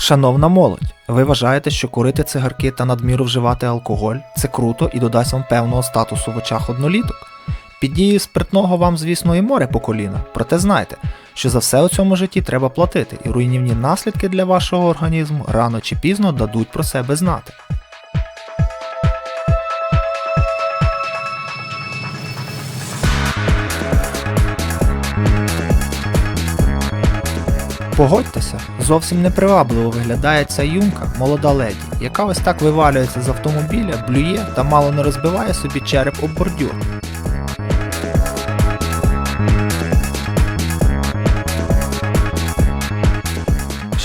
Шановна молодь, ви вважаєте, що курити цигарки та надміру вживати алкоголь це круто і додасть вам певного статусу в очах одноліток? Під дією спиртного вам, звісно, і море по коліна, проте знайте, що за все у цьому житті треба платити, і руйнівні наслідки для вашого організму рано чи пізно дадуть про себе знати. Погодьтеся, зовсім непривабливо виглядає ця юнка, молода леді, яка ось так вивалюється з автомобіля, блює та мало не розбиває собі череп об бордюр.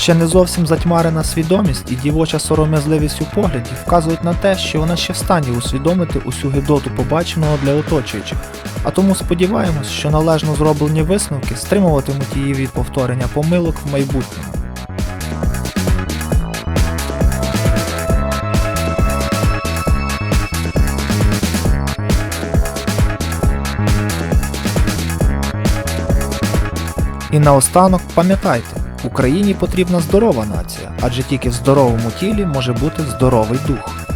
Ще не зовсім затьмарена свідомість і дівоча сором'язливість у погляді вказують на те, що вона ще в стані усвідомити усю гидоту побаченого для оточуючих, а тому сподіваємось, що належно зроблені висновки стримуватимуть її від повторення помилок в майбутньому. І наостанок пам'ятайте, Україні потрібна здорова нація, адже тільки в здоровому тілі може бути здоровий дух.